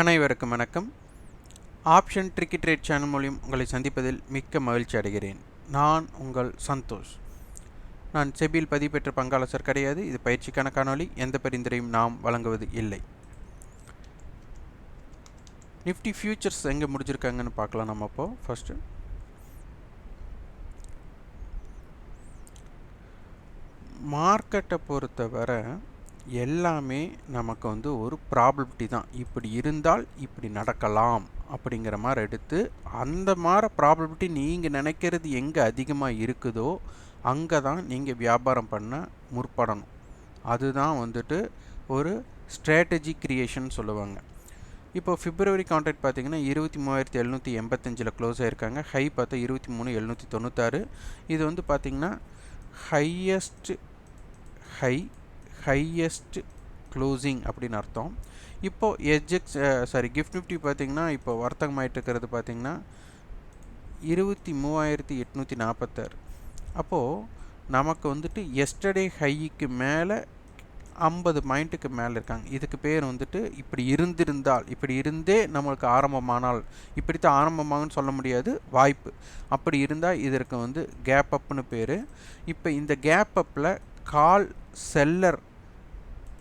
அனைவருக்கும் வணக்கம். Option tricky trade channel மூலியம் உங்களை சந்திப்பதில் மிக்க மகிழ்ச்சி அடைகிறேன். நான் உங்கள் சந்தோஷ். நான் செபியில் பதிவு பெற்ற பங்காளசர் கிடையாது. இது பயிற்சிக்கான காணொளி. எந்த பரிந்துரையும் நாம் வழங்குவது இல்லை. நிஃப்டி ஃபியூச்சர்ஸ் எங்கே முடிஞ்சிருக்காங்கன்னு பார்க்கலாம் நம்ம அப்போ. ஃபஸ்ட்டு மார்க்கெட்டை பொறுத்தவரை எல்லாமே நமக்கு வந்து ஒரு ப்ராபபிலிட்டி தான். இப்படி இருந்தால் இப்படி நடக்கலாம் அப்படிங்கிற மாதிரி எடுத்து அந்த மாதிரி ப்ராபபிலிட்டி நீங்கள் நினைக்கிறது எங்கே அதிகமாக இருக்குதோ அங்கே தான் நீங்கள் வியாபாரம் பண்ண முற்படணும். அதுதான் வந்துட்டு ஒரு ஸ்ட்ராட்டஜி கிரியேஷன் சொல்லுவாங்க. இப்போ பிப்ரவரி கான்ட்ராக்ட் பார்த்தீங்கன்னா இருபத்தி மூவாயிரத்தி எழுநூற்றி எண்பத்தஞ்சில் க்ளோஸ் ஆகிருக்காங்க ஹை பார்த்தா இருபத்தி மூணு எழுநூற்றி தொண்ணூத்தாறு. இது வந்து பார்த்திங்கன்னா ஹையஸ்ட் ஹை ஹையஸ்ட் க்ளோசிங் அப்படின்னு அர்த்தம். இப்போது எஜெக்ஸ் சாரி கிஃப்ட் நிஃப்டி பார்த்திங்கன்னா இப்போ வர்த்தகமாயிட்டு இருக்கிறது பார்த்திங்கன்னா இருபத்தி மூவாயிரத்தி எட்நூற்றி நாற்பத்தாறு அப்போது நமக்கு வந்துட்டு எஸ்டர்டே ஹைக்கு மேலே ஐம்பது பாயிண்ட்டுக்கு மேலே இருக்காங்க. இதுக்கு பேர் வந்துட்டு இப்படி இருந்திருந்தால் இப்படி இருந்தே நம்மளுக்கு ஆரம்பமானால். இப்படித்தான் ஆரம்பமாகுன்னு சொல்ல முடியாது வாய்ப்பு. அப்படி இருந்தால் இதற்கு வந்து கேப் அப்னு பேர். இப்போ இந்த கேப் அப்பில் கால் செல்லர்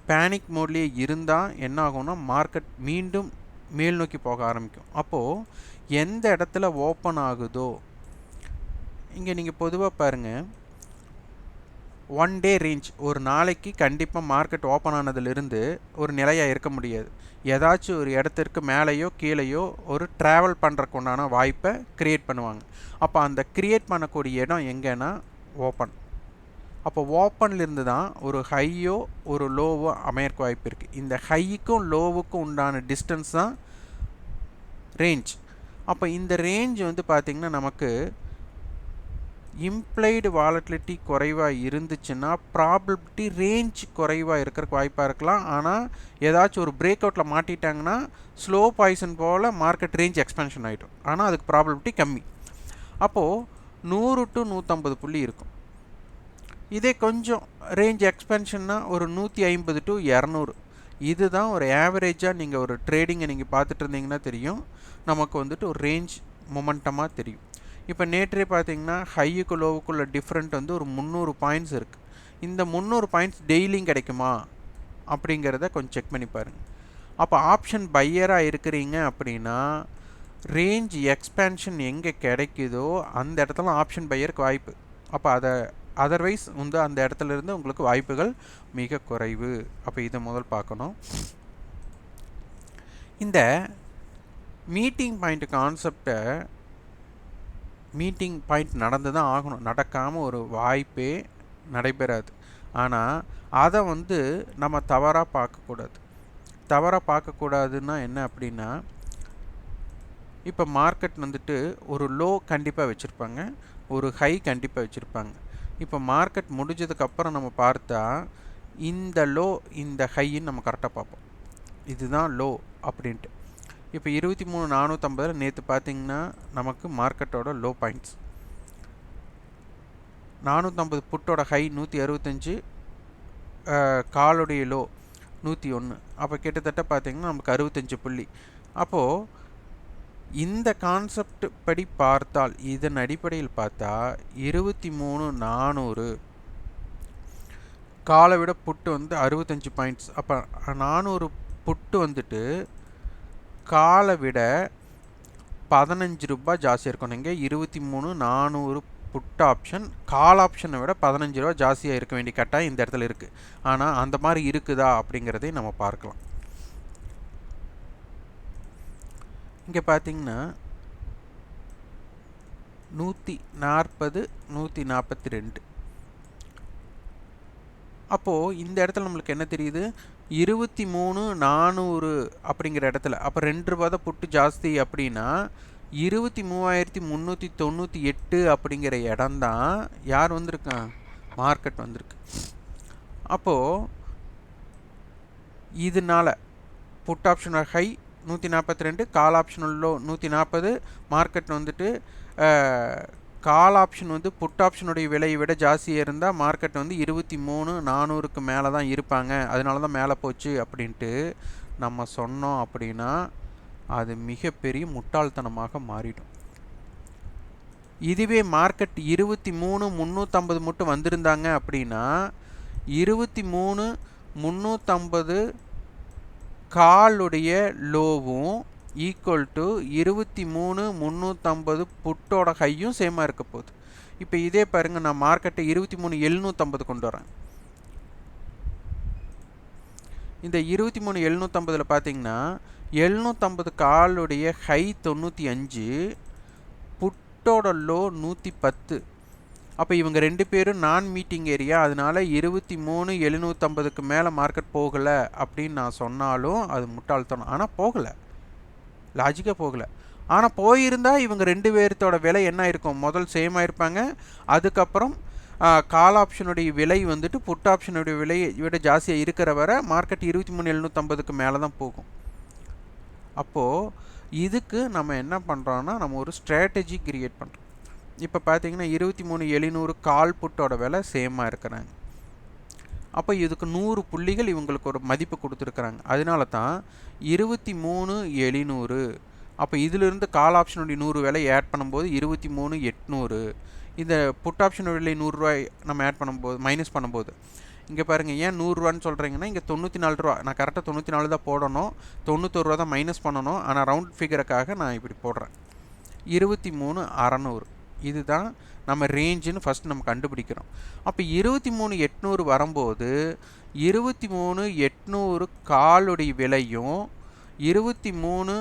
பேனிக் மோட்லேயே இருந்தால் என்ன ஆகும்னா மார்க்கெட் மீண்டும் மேல் நோக்கி போக ஆரம்பிக்கும். அப்போது எந்த இடத்துல ஓப்பன் ஆகுதோ இங்கே நீங்கள் பொதுவாக பாருங்கள் ஒன் டே ரேஞ்ச் ஒரு நாளைக்கு கண்டிப்பாக மார்க்கெட் ஓப்பன் ஆனதுலேருந்து ஒரு நிலையாக இருக்க முடியாது. ஏதாச்சும் ஒரு இடத்திற்கு மேலேயோ கீழேயோ ஒரு ட்ராவல் பண்ணுறக்கு உண்டான வாய்ப்பை க்ரியேட் பண்ணுவாங்க. அப்போ அந்த க்ரியேட் பண்ணக்கூடிய இடம் எங்கன்னா ஓப்பன் அப்போ ஓப்பன்லேருந்து தான் ஒரு ஹையோ ஒரு லோவோ அமையறக்கு வாய்ப்பு இருக்குது இந்த ஹைக்கும் லோவுக்கும் உண்டான டிஸ்டன்ஸ் தான் ரேஞ்ச் அப்போ இந்த ரேஞ்ச் வந்து பார்த்திங்கன்னா நமக்கு இம்ப்ளைடு வாலட்டிலிட்டி குறைவாக இருந்துச்சுன்னா ப்ராபபிலிட்டி ரேஞ்ச் குறைவாக இருக்கிறக்கு வாய்ப்பாக இருக்கலாம். ஆனால் ஏதாச்சும் ஒரு பிரேக் அவுட்டில் மாட்டிட்டாங்கன்னா ஸ்லோ பாய்சன் போல் மார்க்கெட் ரேஞ்ச் எக்ஸ்பென்ஷன் ஆகிடும் ஆனால் அதுக்கு ப்ராபபிலிட்டி கம்மி. அப்போது நூறு டு நூற்றம்பது புள்ளி இருக்கும். இதே கொஞ்சம் ரேஞ்ச் எக்ஸ்பென்ஷன்னா ஒரு நூற்றி ஐம்பது டு இரநூறு. இதுதான் ஒரு ஆவரேஜாக நீங்கள் ஒரு ட்ரேடிங்கை நீங்கள் பார்த்துட்டு இருந்தீங்கன்னா தெரியும். நமக்கு வந்துட்டு ஒரு ரேஞ்ச் மொமெண்டமாக தெரியும். இப்போ நேற்றே பார்த்தீங்கன்னா ஹையுக்கு லோவுக்குள்ள டிஃப்ரெண்ட் வந்து ஒரு முந்நூறு பாயிண்ட்ஸ் இருக்குது இந்த முந்நூறு பாயிண்ட்ஸ் டெய்லியும் கிடைக்குமா? அப்படிங்கிறத கொஞ்சம் செக் பண்ணி பாருங்கள் அப்போ ஆப்ஷன் பையராக இருக்கிறீங்க அப்படின்னா ரேஞ்ச் எக்ஸ்பேன்ஷன் எங்கே கிடைக்குதோ அந்த இடத்துல ஆப்ஷன் பையருக்கு வாய்ப்பு. அப்போ அதை அதர்வைஸ் வந்து அந்த இடத்துல இருந்து உங்களுக்கு வாய்ப்புகள் மிக குறைவு. அப்போ இதை முதல் பார்க்கணும். இந்த மீட்டிங் பாயிண்ட் கான்செப்டை மீட்டிங் பாயிண்ட் நடந்து தான் ஆகணும். நடக்காமல் ஒரு வாய்ப்பே நடைபெறாது. ஆனால் அதை வந்து நம்ம தவறாக பார்க்கக்கூடாது. தவறாக பார்க்கக்கூடாதுன்னா என்ன அப்படின்னா இப்போ மார்க்கெட் வந்துட்டு ஒரு லோ கண்டிப்பாக வச்சுருப்பாங்க. ஒரு ஹை கண்டிப்பாக வச்சுருப்பாங்க. இப்போ மார்க்கெட் முடிஞ்சதுக்கப்புறம் நம்ம பார்த்தா இந்த லோ இந்த ஹைன்னு நம்ம கரெக்டாக பார்ப்போம். இதுதான் லோ அப்படின்ட்டு. இப்போ இருபத்தி மூணு நானூற்றம்பதில் நேற்று பார்த்தீங்கன்னா நமக்கு மார்க்கெட்டோட லோ பாயிண்ட்ஸ். நானூற்றம்பது புட்டோட ஹை நூற்றி அறுபத்தஞ்சு காலுடைய லோ நூற்றி ஒன்று. அப்போ கிட்டத்தட்ட பார்த்திங்கன்னா நமக்கு அறுபத்தஞ்சு புள்ளி. அப்போது இந்த கான்செப்ட் படி பார்த்தால் இதன் அடிப்படையில் பார்த்தா இருபத்தி மூணு நானூறு காலை விட புட்டு வந்து அறுபத்தஞ்சு பாயிண்ட்ஸ் அப்போ நானூறு புட்டு வந்துட்டு காலை விட பதினஞ்சு ரூபாய் ஜாஸ்தியாக இருக்கணும். இங்கே இருபத்தி மூணு நானூறு புட் ஆப்ஷன் கால் ஆப்ஷனை விட பதினஞ்சு ரூபா ஜாஸ்தியாக இருக்க வேண்டிய கட்டாயம் இந்த இடத்துல இருக்குது ஆனால் அந்த மாதிரி இருக்குதா அப்படிங்கிறதையும் நம்ம பார்க்கலாம். இங்கே பார்த்தீங்கன்னா நூற்றி நாற்பது நூற்றி நாற்பத்தி ரெண்டு அப்போது இந்த இடத்துல நம்மளுக்கு என்ன தெரியுது? இருபத்தி மூணு நானூறு அப்படிங்கிற இடத்துல அப்போ ரெண்டு ரூபா தான் புட்டு ஜாஸ்தி அப்படின்னா இருபத்தி மூவாயிரத்தி முந்நூற்றி தொண்ணூற்றி எட்டு அப்படிங்கிற இடம்தான் யார் வந்திருக்கான் மார்க்கெட் வந்திருக்கு. அப்போது இதனால் புட் ஆப்ஷன் ஹை நூற்றி நாற்பத்தி ரெண்டு கால் ஆப்ஷன் உள்ளோ நூற்றி நாற்பது மார்க்கெட் வந்துட்டு கால் ஆப்ஷன் வந்து புட் ஆப்ஷனுடைய விலையை விட ஜாஸ்தியாக இருந்தால் மார்க்கெட் வந்து இருபத்தி மூணு நானூறுக்கு மேலே தான் இருப்பாங்க. அதனால தான் மேலே போச்சு அப்படின்ட்டு நம்ம சொன்னோம் அப்படின்னா அது மிகப்பெரிய முட்டாள்தனமாக மாறிடும். இதுவே மார்க்கெட் இருபத்தி மூணு முந்நூற்றம்பது மட்டும் வந்திருந்தாங்க அப்படின்னா இருபத்தி மூணு முந்நூற்றம்பது காலுடைய லோவும் ஈக்குவல் டு இருபத்தி மூணு முந்நூற்றம்பது புட்டோட ஹையும் சேமாக இருக்க போகுது. இப்போ இதே பாருங்கள் நான் மார்க்கெட்டை இருபத்தி மூணு எழுநூற்றம்பது கொண்டு வரேன். இந்த இருபத்தி மூணு எழுநூற்றம்பதில் பார்த்தீங்கன்னா எழுநூற்றம்பது காலுடைய ஹை தொண்ணூற்றி அஞ்சு புட்டோட லோ நூற்றி பத்து. அப்போ இவங்க ரெண்டு பேரும் நான் மீட்டிங் ஏரியா அதனால் இருபத்தி மூணு எழுநூற்றம்பதுக்கு மேலே மார்க்கெட் போகலை அப்படின்னு நான் சொன்னாலும் அது முட்டாள்தனம். ஆனால் போகலை. லாஜிக்காக போகலை. ஆனால் போயிருந்தால் இவங்க ரெண்டு பேர்த்தோட விலை என்ன இருக்கும் முதல் சேம் ஆயிருப்பாங்க. அதுக்கப்புறம் கால் ஆப்ஷனுடைய விலை வந்துட்டு புட் ஆப்ஷனுடைய விலையை விட ஜாஸ்தியாக இருக்கிற வரை மார்க்கெட் இருபத்தி மூணு எழுநூற்றம்பதுக்கு மேலே தான் போகும். அப்போது இதுக்கு நம்ம என்ன பண்ணுறோன்னா நம்ம ஒரு ஸ்ட்ராட்டஜி கிரியேட் பண்ணுறோம் இப்போ பார்த்தீங்கன்னா இருபத்தி மூணு எழுநூறு கால் புட்டோட விலை சேமாக இருக்கிறாங்க. அப்போ இதுக்கு நூறு புள்ளிகள் இவங்களுக்கு ஒரு மதிப்பு கொடுத்துருக்குறாங்க. அதனால தான் இருபத்தி மூணு எழுநூறு அப்போ இதிலிருந்து கால் ஆப்ஷனுடைய நூறு விலை ஆட் பண்ணும்போது இருபத்தி மூணு எட்நூறு இந்த புட் ஆப்ஷன் விலை நூறுரூவாய் நம்ம ஆட் பண்ணும்போது மைனஸ் பண்ணும்போது. இங்கே பாருங்கள் ஏன் நூறுரூவான்னு சொல்கிறீங்கன்னா இங்கே தொண்ணூற்றி நாலு ரூபா நான் கரெக்டாக தொண்ணூற்றி நாலு தான் போடணும் தொண்ணூத்தொரு ரூபா தான் மைனஸ் பண்ணணும் ஆனால் ரவுண்ட் ஃபிகருக்காக நான் இப்படி போடுறேன். இருபத்தி மூணு அறநூறு. இதுதான் நம்ம ரேஞ்சுன்னு ஃபஸ்ட் நம்ம கண்டுபிடிக்கிறோம். அப்போ இருபத்தி மூணு எட்நூறு வரும்போது இருபத்தி மூணு எட்நூறு காலுடைய விலையும் இருபத்தி மூணு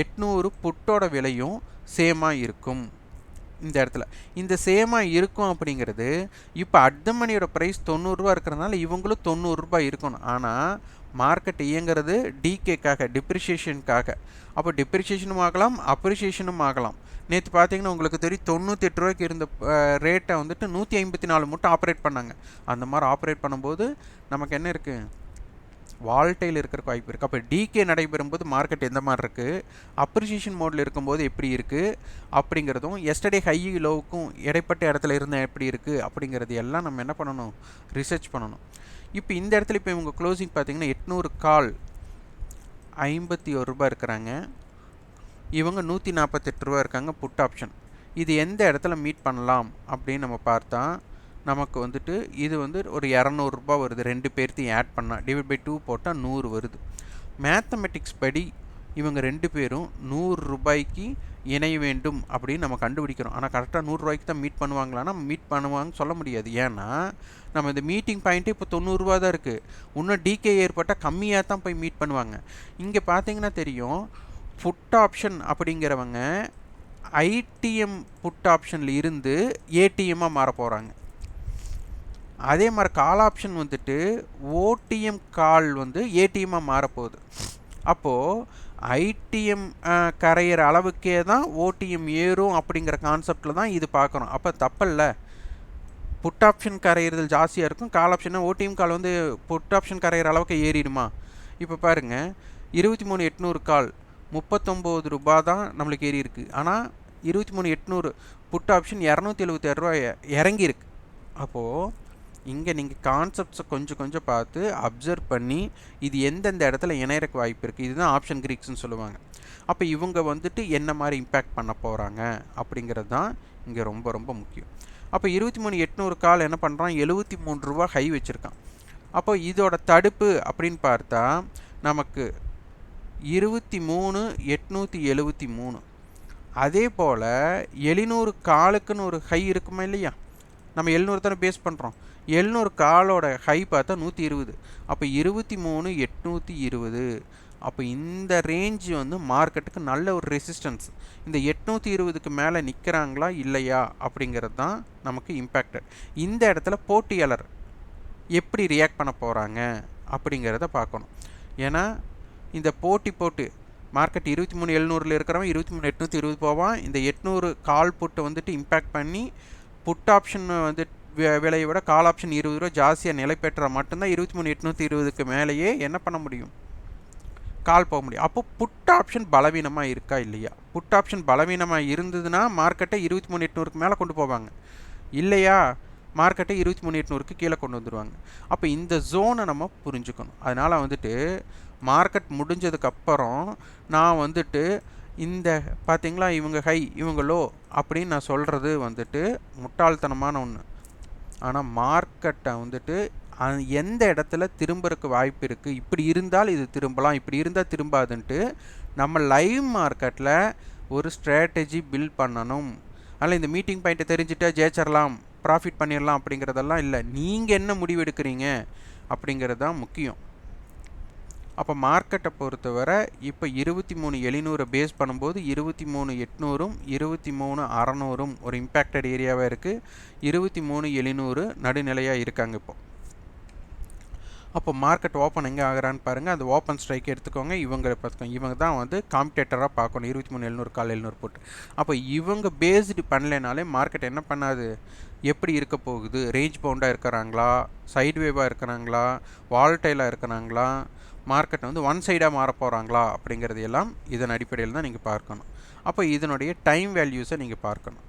எட்நூறு புட்டோட விலையும் சேமாக இருக்கும். இந்த இடத்துல. இந்த சேமாக இருக்கும் அப்படிங்கிறது இப்போ அட் ப்ரைஸ் தொண்ணூறுரூவா இருக்கிறதுனால இவங்களும் தொண்ணூறுரூபா இருக்கணும். ஆனால் மார்க்கெட் இயங்குறது டிகேக்காக டிப்ரிஷியேஷனுக்காக அப்போ டிப்ரிஷியேஷனும் ஆகலாம் அப்ரிஷியேஷனும் ஆகலாம். நேற்று பார்த்தீங்கன்னா உங்களுக்கு தெரியும் தொண்ணூற்றி எட்டு ரூபாய்க்கு இருந்த ரேட்டை வந்துட்டு நூற்றி ஐம்பத்தி நாலு மட்டும் ஆப்ரேட் பண்ணாங்க. அந்த மாதிரி ஆப்ரேட் பண்ணும்போது நமக்கு என்ன இருக்குது வால்டைல் இருக்கிற வாய்ப்பு இருக்குது அப்போ டிகே நடைபெறும்போது மார்க்கெட் எந்த மாதிரி இருக்குது அப்ரிசியேஷன் மோடில் இருக்கும்போது எப்படி இருக்குது அப்படிங்கிறதும் எஸ்டர்டே ஹை லோவுக்கும் இடைப்பட்ட இடத்துல இருந்தால் எப்படி இருக்குது அப்படிங்கிறது எல்லாம் நம்ம என்ன பண்ணணும்? ரிசர்ச் பண்ணணும். இப்போ இந்த இடத்துல இப்போ இவங்க க்ளோசிங் பார்த்தீங்கன்னா எட்நூறு கால் ஐம்பத்தி ஒரு ரூபா இருக்கிறாங்க. இவங்க நூற்றி நாற்பத்தெட்டு ரூபா இருக்காங்க புட் ஆப்ஷன் இது எந்த இடத்துல மீட் பண்ணலாம் அப்படின்னு நம்ம பார்த்தா நமக்கு வந்துட்டு இது வந்து ஒரு இரநூறுபா வருது. ரெண்டு பேர்த்தையும் ஆட் பண்ணால் டிவைட் பை டூ போட்டால் நூறு வருது. மேத்தமெட்டிக்ஸ் படி இவங்க ரெண்டு பேரும் நூறு ரூபாய்க்கு இணைய வேண்டும் அப்படின்னு நம்ம கண்டுபிடிக்கிறோம். ஆனால் கரெக்டாக நூறுரூவாய்க்கு தான் மீட் பண்ணுவாங்களான்னா மீட் பண்ணுவாங்கன்னு சொல்ல முடியாது. ஏன்னா நம்ம இந்த மீட்டிங் பாயிண்ட்டு இப்போ தொண்ணூறுரூவா தான் இருக்குது இன்னும் டிகே ஏற்பட்டால் கம்மியாக தான் போய் மீட் பண்ணுவாங்க. இங்கே பார்த்தீங்கன்னா தெரியும் புட் ஆப்ஷன் அப்படிங்கிறவங்க ஐடிஎம் புட் ஆப்ஷனில் இருந்து ஏடிஎம்மாக மாற போகிறாங்க அதே மாதிரி கால் ஆப்ஷன் வந்துட்டு ஓடிஎம் கால் வந்து ஏடிஎம்மாக மாறப்போகுது அப்போது ஐடிஎம் கரையிற அளவுக்கே தான் ஓடிஎம் ஏறும் அப்படிங்கிற கான்செப்டில் தான் இது பார்க்குறோம். அப்போ தப்பல்ல புட் ஆப்ஷன் கரையிறது ஜாஸ்தியாக இருக்கும். கால் ஆப்ஷன் ஓடிஎம் கால் வந்து புட் ஆப்ஷன் கரையிற அளவுக்கு ஏறிடுமா? இப்போ பாருங்கள் இருபத்தி மூணு எட்நூறு கால் முப்பத்தொம்போது ரூபா தான் நம்மளுக்கு ஏறி இருக்குது ஆனால் இருபத்தி மூணு எட்நூறு புட் ஆப்ஷன் இரநூத்தி எழுபத்தாறு ரூபா இறங்கியிருக்கு அப்போது இங்கே நீங்கள் கான்செப்ட்ஸை கொஞ்சம் கொஞ்சம் பார்த்து அப்சர்வ் பண்ணி இது எந்தெந்த இடத்துல இணையறக்கு வாய்ப்பு இருக்குது இதுதான் ஆப்ஷன் கிரீக்ஸ்னு சொல்லுவாங்க. அப்போ இவங்க வந்துட்டு என்ன மாதிரி இம்பேக்ட் பண்ண போகிறாங்க அப்படிங்கிறது தான் இங்கே ரொம்ப ரொம்ப முக்கியம். அப்போ இருபத்தி மூணு எட்நூறு கால் என்ன பண்ணுறான் எழுபத்தி மூணு ரூபா ஹை வச்சுருக்கான். அப்போ இதோட தடுப்பு அப்படின்னு பார்த்தா நமக்கு இருபத்தி மூணு எட்நூற்றி எழுபத்தி மூணு. அதே போல் எழுநூறு காலுக்குன்னு ஒரு ஹை இருக்குமா இல்லையா? நம்ம எழுநூறு தானே பேஸ் பண்ணுறோம் எழுநூறு காலோட ஹை பார்த்தா நூற்றி இருபது. அப்போ இருபத்தி மூணு எட்நூற்றி இருபது. அப்போ இந்த ரேஞ்சு வந்து மார்க்கெட்டுக்கு நல்ல ஒரு ரெசிஸ்டன்ஸ் இந்த எட்நூற்றி இருபதுக்கு மேலே நிற்கிறாங்களா இல்லையா அப்படிங்கிறது தான் நமக்கு இம்பேக்டட் இந்த இடத்துல போட்டியாளர் எப்படி ரியாக்ட் பண்ண போகிறாங்க அப்படிங்கிறத பார்க்கணும். ஏன்னா இந்த போட்டி போட்டு மார்க்கெட் இருபத்தி மூணு எழுநூறில் இருக்கிறவன் இருபத்தி மூணு எட்நூற்றி இருபது போவான். இந்த எட்நூறு கால் புட்டை வந்துட்டு இம்பேக்ட் பண்ணி புட் ஆப்ஷன் வந்து விலையை விட கால் ஆப்ஷன் இருபது ரூபா ஜாஸ்தியாக நிலை பெற்றால் மட்டும்தான் இருபத்தி மூணு எட்நூற்றி இருபதுக்கு மேலேயே என்ன பண்ண முடியும்? கால் போக முடியும். அப்போ புட் ஆப்ஷன் பலவீனமாக இருக்கா இல்லையா? புட் ஆப்ஷன் பலவீனமாக இருந்ததுன்னா மார்க்கெட்டை இருபத்தி மூணு எட்நூறுக்கு மேலே கொண்டு போவாங்க. இல்லையா? மார்க்கெட்டை இருபத்தி மூணு எட்நூறுக்கு கீழே கொண்டு வந்துடுவாங்க அப்போ இந்த ஜோனை நம்ம புரிஞ்சுக்கணும். அதனால் வந்துட்டு மார்க்கெட் முடிஞ்சதுக்கப்புறம் நான் வந்துட்டு இந்த பார்த்திங்களா இவங்க ஹை இவங்க லோ அப்படின்னு நான் சொல்கிறது வந்துட்டு முட்டாள்தனமான ஒன்று ஆனால் மார்க்கெட்டை வந்துட்டு எந்த இடத்துல திரும்புறதுக்கு வாய்ப்பு இருக்குது இப்படி இருந்தால் இது திரும்பலாம் இப்படி இருந்தால் திரும்பாதுன்ட்டு நம்ம லைவ் மார்க்கெட்டில் ஒரு ஸ்ட்ராட்டஜி பில்ட் பண்ணணும். அதனால் இந்த மீட்டிங் பாயிண்ட்டை தெரிஞ்சுட்டு ஜெயிச்சிடலாம் ப்ராஃபிட் பண்ணிடலாம் அப்படிங்கிறதெல்லாம் இல்லை. நீங்கள் என்ன முடிவு எடுக்கிறீங்க அப்படிங்கிறது தான் முக்கியம். அப்போ மார்க்கெட்டை பொறுத்தவரை இப்போ இருபத்தி மூணு எழுநூறை பேஸ் பண்ணும்போது இருபத்தி மூணு எட்நூறும் இருபத்தி மூணு அறநூறும் ஒரு இம்பேக்டட் ஏரியாவாக இருக்குது இருபத்தி மூணு எழுநூறு நடுநிலையாக இருக்காங்க இப்போ. அப்போ மார்க்கெட் ஓப்பன் எங்கே ஆகிறான்னு பாருங்கள் அந்த ஓப்பன் ஸ்ட்ரைக் எடுத்துக்கோங்க. இவங்க பார்த்துக்கோங்க இவங்க தான் வந்து காம்படேட்டராக பார்க்கணும். இருபத்தி மூணு எழுநூறு கால் எழுநூறு போட்டு. அப்போ இவங்க பேஸ்டு பண்ணலைனாலே மார்க்கெட் என்ன பண்ணாது? எப்படி இருக்க போகுது? ரேஞ்ச் பவுண்டாக இருக்கிறாங்களா? சைட்வேவாக இருக்கிறாங்களா? வால்டைலாக இருக்கிறாங்களா? மார்க்கெட் வந்து ஒன் சைடாக மாற போகிறாங்களா அப்படிங்கிறது எல்லாம் இதன் அடிப்படையில் தான் நீங்கள் பார்க்கணும். அப்போ இதனுடைய டைம் வேல்யூஸை நீங்கள் பார்க்கணும்.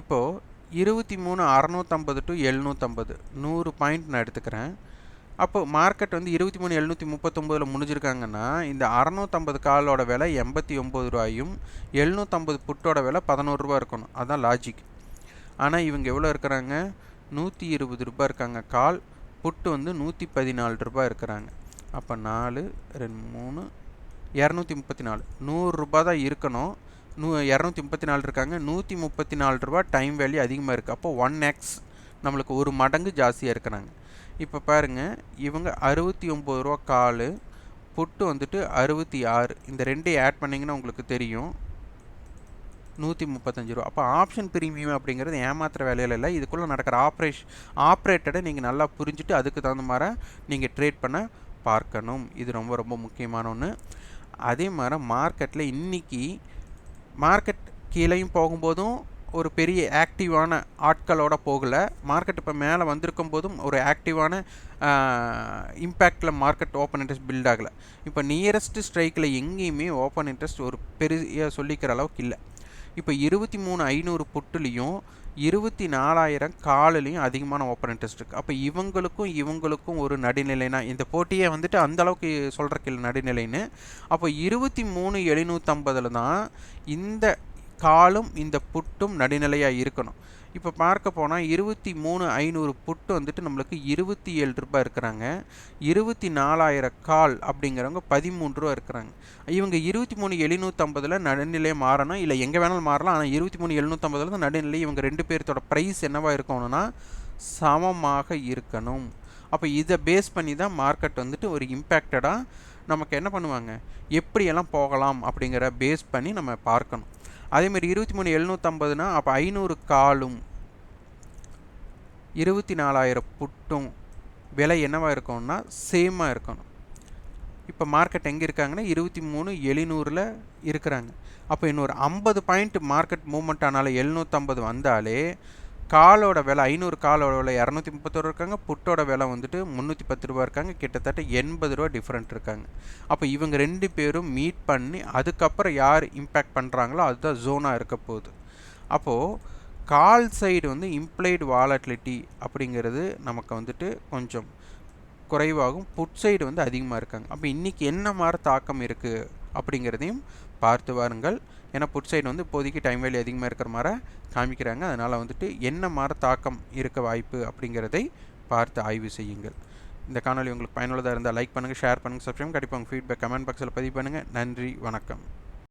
இப்போது இருபத்தி மூணு அறநூற்றம்பது டு எழுநூற்றம்பது நூறு பாயிண்ட் நான் எடுத்துக்கிறேன். அப்போ மார்க்கெட் வந்து இருபத்தி மூணு எழுநூற்றி முப்பத்தொம்போதில் முடிஞ்சிருக்காங்கன்னா இந்த அறநூற்றம்பது காலோட விலை எண்பத்தி ஒம்பது ரூபாயும் எழுநூற்றம்பது புட்டோட விலை பதினோரு ரூபா இருக்கணும். அதுதான் லாஜிக் ஆனால் இவங்க எவ்வளோ இருக்கிறாங்க? நூற்றி இருபது ரூபாய் இருக்காங்க. கால் புட்டு வந்து நூற்றி பதினாலு ரூபாய் இருக்கிறாங்க. அப்போ நாலு ரெண்டு மூணு இரநூத்தி முப்பத்தி நாலு நூறுரூபா தான் இருக்கணும். நூ இரநூத்தி முப்பத்தி நாலு இருக்காங்க. நூற்றி முப்பத்தி நாலு ரூபா டைம் வேல்யூ அதிகமாக இருக்குது அப்போ ஒன் எக்ஸ் நம்மளுக்கு ஒரு மடங்கு ஜாஸ்தியாக இருக்கிறாங்க. இப்போ பாருங்கள் இவங்க அறுபத்தி ஒம்பது ரூபா கால் புட்டு வந்துட்டு அறுபத்தி ஆறு. இந்த ரெண்டையும் ஆட் பண்ணிங்கன்னா உங்களுக்கு தெரியும். நூற்றி முப்பத்தஞ்சு ரூபா. அப்போ ஆப்ஷன் ப்ரீமியம் அப்படிங்கிறது ஏமாத்துற வேலையில் இல்லை. இதுக்குள்ளே நடக்கிற ஆப்ரேஷன் ஆப்ரேட்டடை நீங்கள் நல்லா புரிஞ்சுட்டு அதுக்கு தகுந்த மாதிரி நீங்கள் ட்ரேட் பண்ண பார்க்கணும். இது ரொம்ப ரொம்ப முக்கியமான ஒன்று அதே மாதிரி மார்க்கெட்டில் இன்றைக்கி மார்க்கெட் கீழேயும் போகும்போதும் ஒரு பெரிய ஆக்டிவான ஆட்களோட போகலை. மார்க்கெட் இப்போ மேலே வந்திருக்கும் போதும் ஒரு ஆக்டிவான இம்பேக்டில் மார்க்கெட் ஓப்பன் இன்ட்ரெஸ்ட் பில்ட் ஆகலை. இப்போ நியரஸ்ட் ஸ்ட்ரைக்கில் எங்கேயுமே ஓப்பன் இன்ட்ரெஸ்ட் ஒரு பெரிய சொல்லிக்கிற அளவுக்கு இல்லை. இப்போ இருபத்தி மூணு ஐநூறு புட்டுலேயும் இருபத்தி நாலாயிரம் காலிலையும் அதிகமான ஓப்பன் இன்ட்ரெஸ்ட் இருக்குது அப்போ இவங்களுக்கும் இவங்களுக்கும் ஒரு நடுநிலைனா இந்த போட்டியை வந்துட்டு அந்த அளவுக்கு சொல்கிறக்கு இல்லை நடுநிலைன்னு. அப்போ இருபத்தி மூணு எழுநூற்றம்பதில் தான் இந்த காலும் இந்த புட்டும் நடுநிலையாக இருக்கணும். இப்போ பார்க்க போனால் இருபத்தி மூணு ஐநூறு புட்டு வந்துட்டு நம்மளுக்கு இருபத்தி ஏழு ரூபாய் இருக்கிறாங்க. இருபத்தி நாலாயிரம் கால் அப்படிங்கிறவங்க பதிமூணு ரூபா இருக்கிறாங்க. இவங்க இருபத்தி மூணு எழுநூற்றம்பதில் நடுநிலையை மாறணும். இல்லை எங்கே வேணாலும் மாறலாம். ஆனால் இருபத்தி மூணு எழுநூற்றம்பதில் தான் நடுநிலை இவங்க ரெண்டு பேர்த்தோட ப்ரைஸ் என்னவாக இருக்கணும்னா சமமாக இருக்கணும். அப்போ இதை பேஸ் பண்ணி தான் மார்க்கெட் வந்துட்டு ஒரு இம்பேக்டடாக நமக்கு என்ன பண்ணுவாங்க? எப்படியெல்லாம் போகலாம் அப்படிங்கிற பேஸ் பண்ணி நம்ம பார்க்கணும். அதேமாதிரி இருபத்தி மூணு எழுநூற்றம்பதுனா அப்போ ஐநூறு காலும் இருபத்தி நாலாயிரம் புட்டும் விலை என்னவாக இருக்கும்னா சேமாக இருக்கணும். இப்போ மார்க்கெட் எங்கே இருக்காங்கன்னா இருபத்தி மூணு எழுநூறில் இருக்கிறாங்க. அப்போ இன்னொரு ஐம்பது பாயிண்ட் மார்க்கெட் மூவ்மெண்ட் ஆனாலும் எழுநூற்றம்பது வந்தாலே காலோட விலை ஐநூறு காலோட விலை இரநூத்தி முப்பத்தோரு இருக்காங்க. புட்டோட விலை வந்துட்டு முந்நூற்றி பத்து ரூபா இருக்காங்க. கிட்டத்தட்ட எண்பது ரூபா டிஃப்ரெண்ட் இருக்காங்க. அப்போ இவங்க ரெண்டு பேரும் மீட் பண்ணி அதுக்கப்புறம் யார் இம்பேக்ட் பண்ணுறாங்களோ அதுதான் ஜோனாக இருக்க போகுது. அப்போது கால் சைடு வந்து இம்ப்ளைடு வாலட்டிலிட்டி அப்படிங்கிறது நமக்கு வந்துட்டு கொஞ்சம் குறைவாகும். புட் சைடு வந்து அதிகமாக இருக்காங்க. அப்போ இன்றைக்கி என்ன மாதிரி தாக்கம் இருக்குது அப்படிங்கிறதையும் பார்த்து வாருங்கள். ஏன்னா புட் சைடு வந்து இப்போதைக்கு டைம் வேலி அதிகமாக இருக்கிற மாதிரி காமிக்கிறாங்க. அதனால் வந்துட்டு என்ன மாதிரி தாக்கம் இருக்க வாய்ப்பு அப்படிங்கிறதை பார்த்து ஆய்வு செய்யுங்கள். இந்த காணொலி உங்களுக்கு பயனுள்ளதாக இருந்தால் லைக் பண்ணுங்கள் ஷேர் பண்ணுங்கள் சப்ஸ்கிரைப் கண்டிப்பாக உங்கள் ஃபீட்பேக் கமெண்ட் பாக்ஸில் பதிவு பண்ணுங்கள் நன்றி வணக்கம்.